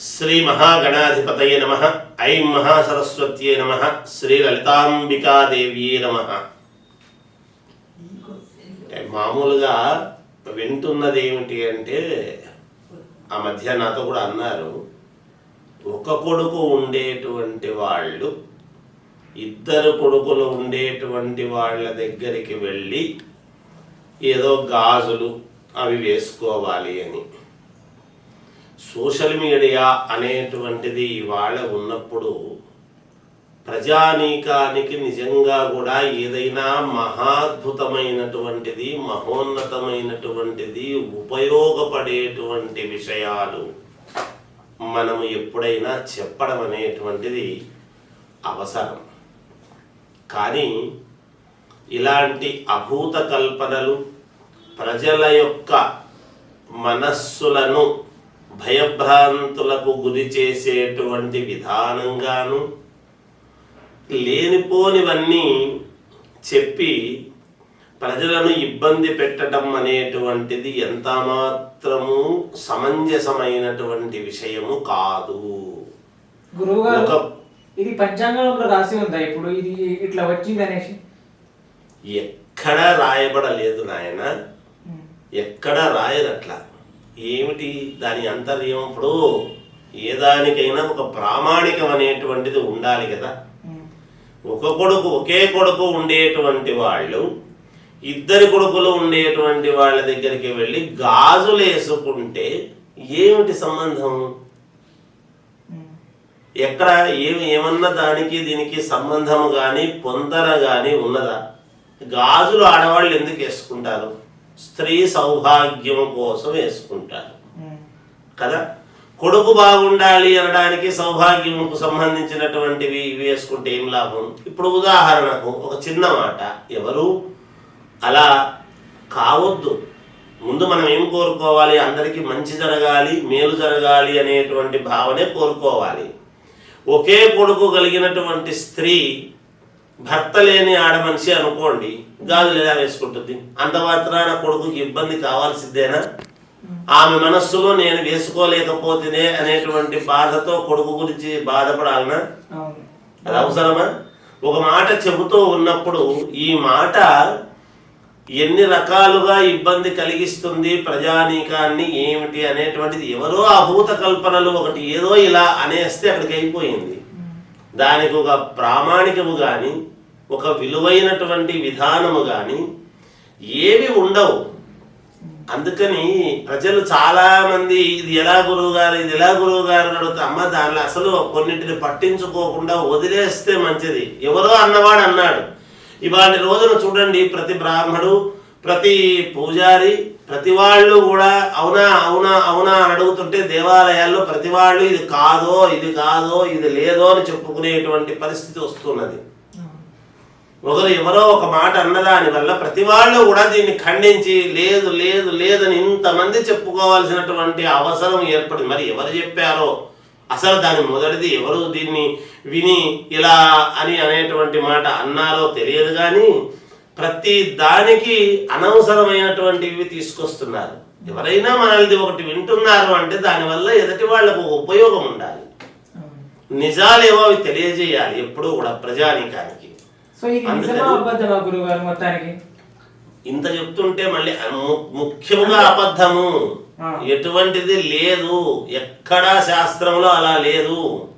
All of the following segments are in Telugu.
శ్రీ మహాగణాధిపతయ నమ. ఐం మహాసరస్వత్యే నమ. శ్రీ లలితాంబికాదేవ్యే నమ. అంటే మామూలుగా వింటున్నది ఏమిటి అంటే ఆ మధ్య నాతో కూడా అన్నారు ఒక కొడుకు ఉండేటువంటి వాళ్ళు ఇద్దరు కొడుకులు ఉండేటువంటి వాళ్ళ దగ్గరికి వెళ్ళి ఏదో గాజులు అవి వేసుకోవాలి అని. సోషల్ మీడియా అనేటువంటిది ఇవాళ ఉన్నప్పుడు ప్రజానీకానికి నిజంగా కూడా ఏదైనా మహాద్భుతమైనటువంటిది మహోన్నతమైనటువంటిది ఉపయోగపడేటువంటి విషయాలు మనము ఎప్పుడైనా చెప్పడం అనేటువంటిది అవసరం. కానీ ఇలాంటి అభూత కల్పనలు ప్రజల యొక్క మనస్సులను భయభ్రాంతులకు గురి చేసేటువంటి విధానంగాను లేనిపోనివన్నీ చెప్పి ప్రజలను ఇబ్బంది పెట్టడం అనేటువంటిది ఎంత మాత్రము సమంజసమైనటువంటి విషయము కాదు. గురువు గారు ఒక ఇది పంచాంగంలో రాసి ఉందా ఇప్పుడు? ఇది ఇట్లా వచ్చింది అనేసి? ఎక్కడ రాయబడలేదు నాయన. ఎక్కడ రాయదట్లా ఏమిటి దాని అంతర్యం? ఇప్పుడు ఏ దానికైనా ఒక ప్రామాణికం అనేటువంటిది ఉండాలి కదా. ఒక కొడుకు ఒకే కొడుకు ఉండేటువంటి వాళ్ళు ఇద్దరి కొడుకులు ఉండేటువంటి వాళ్ళ దగ్గరికి వెళ్ళి గాజులు వేసుకుంటే ఏమిటి సంబంధం? ఎక్కడ ఏమి ఏమన్నా దానికి దీనికి సంబంధము కానీ పొంతన కానీ ఉన్నదా? గాజులు ఆడవాళ్ళు ఎందుకు వేసుకుంటారు? స్త్రీ సౌభాగ్యం కోసం వేసుకుంటారు. కదా? కొడుకు బాగుండాలి అనడానికి సౌభాగ్యముకు సంబంధించినటువంటివి ఇవి వేసుకుంటే ఏం లాభం? ఇప్పుడు ఉదాహరణకు ఒక చిన్న మాట. ఎవరు? అలా కావద్దు. ముందు మనం ఏం కోరుకోవాలి? అందరికీ మంచి జరగాలి మేలు జరగాలి అనేటువంటి భావనే కోరుకోవాలి. ఒకే కొడుకు కలిగినటువంటి స్త్రీ భర్త లేని ఆడమనిషి అనుకోండి గాజులు ఎలా వేసుకుంటుంది? అంత మాత్రాన కొడుకుకి ఇబ్బంది కావాల్సిందేనా ఆమె మనస్సులో నేను వేసుకోలేకపోతేనే అనేటువంటి బాధతో కొడుకు గురించి బాధపడాలనా? అది అవసరమా? ఒక మాట చెబుతూ ఉన్నప్పుడు ఈ మాట ఎన్ని రకాలుగా ఇబ్బంది కలిగిస్తుంది ప్రజానీకాన్ని ఏమిటి అనేటువంటిది ఎవరో అభూత కల్పనలు ఒకటి ఏదో ఇలా అనేస్తే అక్కడికి అయిపోయింది. దానికి ఒక ప్రామాణికము కానీ ఒక విలువైనటువంటి విధానము కానీ ఏవి ఉండవు. అందుకని ప్రజలు చాలామంది ఇది ఎలా గురువు గారు ఇది ఎలా గురువు గారు అడుగుతా అమ్మ దానిలో అసలు కొన్నింటిని పట్టించుకోకుండా వదిలేస్తే మంచిది. ఎవరో అన్నవాడు అన్నాడు. ఇవాళ రోజున చూడండి ప్రతి బ్రాహ్మడు ప్రతి పూజారి ప్రతి వాళ్ళు కూడా అవునా అవునా అవునా అని అడుగుతుంటే దేవాలయాల్లో ప్రతి వాళ్ళు ఇది కాదో ఇది కాదో ఇది లేదో అని చెప్పుకునేటువంటి పరిస్థితి వస్తున్నది. ఒకరు ఎవరో ఒక మాట అన్నదాని వల్ల ప్రతి వాళ్ళు కూడా దీన్ని ఖండించి లేదు లేదు లేదని ఇంతమంది చెప్పుకోవాల్సినటువంటి అవసరం ఏర్పడింది. మరి ఎవరు చెప్పారో? అసలు దాని మొదటిది ఎవరు దీన్ని విని ఇలా అని అనేటువంటి మాట అన్నారో తెలియదు కానీ ప్రతి దానికి అనవసరమైనటువంటివి తీసుకొస్తున్నారు. ఎవరైనా మనల్ని ఒకటి వింటున్నారు అంటే దానివల్ల ఎదుటి వాళ్ళకు ఒక ఉపయోగం ఉండాలి. నిజాలేవో అవి తెలియజేయాలి ఎప్పుడూ కూడా ప్రజానీకానికి. ఇంత చెప్తుంటే మళ్ళీ ము- ముఖ్యముగా అబద్ధము. ఎటువంటిది లేదు. ఎక్కడా శాస్త్రంలో అలా లేదు.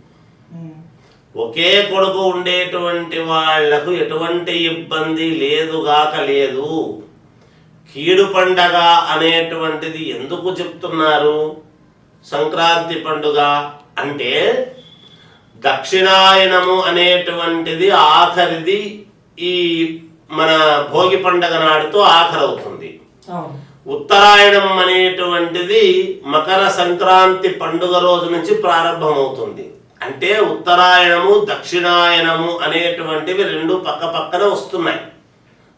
ఒకే కొడుకు ఉండేటువంటి వాళ్ళకు ఎటువంటి ఇబ్బంది లేదుగాక లేదు. కీడు పండగ అనేటువంటిది ఎందుకు చెప్తున్నారు? సంక్రాంతి పండుగ అంటే దక్షిణాయనము అనేటువంటిది ఆఖరిది ఈ మన భోగి పండగ నాడుతో ఆఖరవుతుంది. ఉత్తరాయణం అనేటువంటిది మకర సంక్రాంతి పండుగ రోజు నుంచి ప్రారంభమవుతుంది. అంటే ఉత్తరాయణము దక్షిణాయనము అనేటువంటివి రెండు పక్క పక్కన వస్తున్నాయి.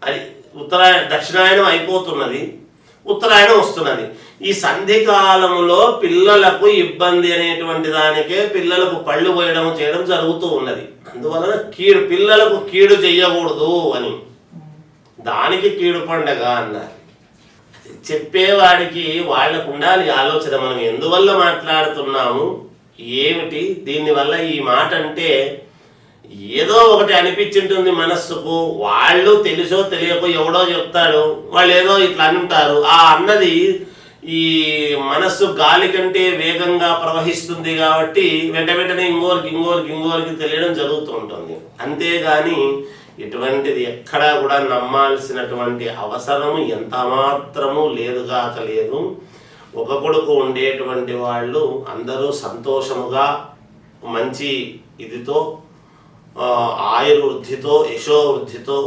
అది ఉత్తరాయణ దక్షిణాయనం అయిపోతున్నది ఉత్తరాయణం వస్తున్నది. ఈ సంధి కాలంలో పిల్లలకు ఇబ్బంది అనేటువంటి దానికే పిల్లలకు పళ్ళు పోయడం చేయడం జరుగుతూ ఉన్నది. అందువలన కీడు పిల్లలకు కీడు చెయ్యకూడదు అని. దానికి కీడు పండగ అన్నారు. చెప్పేవాడికి వాళ్ళకు ఉండాలి ఆలోచన మనం. ఎందువల్ల మాట్లాడుతున్నాము? ఏమిటి? దీనివల్ల ఈ మాట అంటే ఏదో ఒకటి అనిపించింటుంది మనస్సుకు. వాళ్ళు తెలుసో తెలియకో ఎవడో చెప్తాడు. వాళ్ళు ఏదో ఇట్లా అంటారు. ఆ అన్నది ఈ మనస్సు గాలి కంటే వేగంగా ప్రవహిస్తుంది కాబట్టి వెంట వెంటనే ఇంగోరికి ఇంగోరికి ఇంగోరికి తెలియడం జరుగుతూ ఉంటుంది. అంతేగాని ఇటువంటిది ఎక్కడా కూడా నమ్మాల్సినటువంటి అవసరం ఎంత మాత్రము లేదుగాక లేదు. ఒక కొడుకు ఉండేటువంటి వాళ్ళు అందరూ సంతోషముగా మంచి ఇదితో ఆయుర్వృద్ధితో యశోవృద్ధితో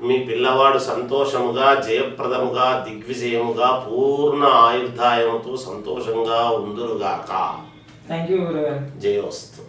మీ పిల్లవాడు సంతోషముగా జయప్రదముగా దిగ్విజయముగా పూర్ణ ఆయుర్దాయముతో సంతోషంగా ఉందురుగాక. థ్యాంక్ యూ గురుగారు. జయోస్తు